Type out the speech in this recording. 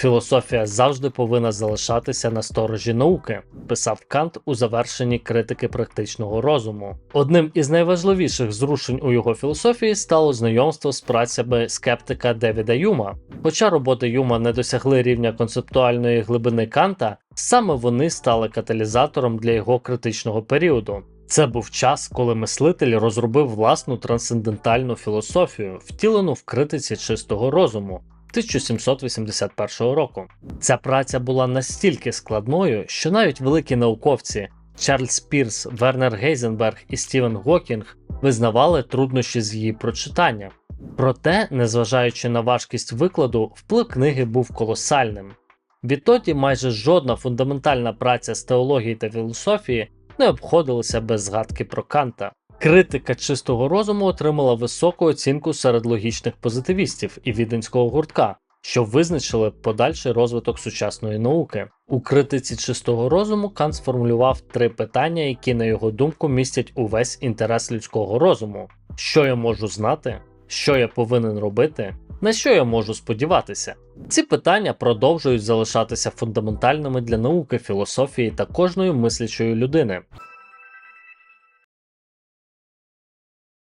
Філософія завжди повинна залишатися на сторожі науки, писав Кант у завершенні критики практичного розуму. Одним із найважливіших зрушень у його філософії стало знайомство з працями скептика Девіда Юма. Хоча роботи Юма не досягли рівня концептуальної глибини Канта, саме вони стали каталізатором для його критичного періоду. Це був час, коли мислитель розробив власну трансцендентальну філософію, втілену в критиці чистого розуму. 1781 року. Ця праця була настільки складною, що навіть великі науковці Чарльз Пірс, Вернер Гейзенберг і Стівен Гокінг визнавали труднощі з її прочитання. Проте, незважаючи на важкість викладу, вплив книги був колосальним. Відтоді майже жодна фундаментальна праця з теології та філософії не обходилася без згадки про Канта. Критика чистого розуму отримала високу оцінку серед логічних позитивістів і віденського гуртка, що визначили подальший розвиток сучасної науки. У критиці чистого розуму Кант сформулював три питання, які, на його думку, містять увесь інтерес людського розуму: що я можу знати, що я повинен робити, на що я можу сподіватися. Ці питання продовжують залишатися фундаментальними для науки, філософії та кожної мислячої людини.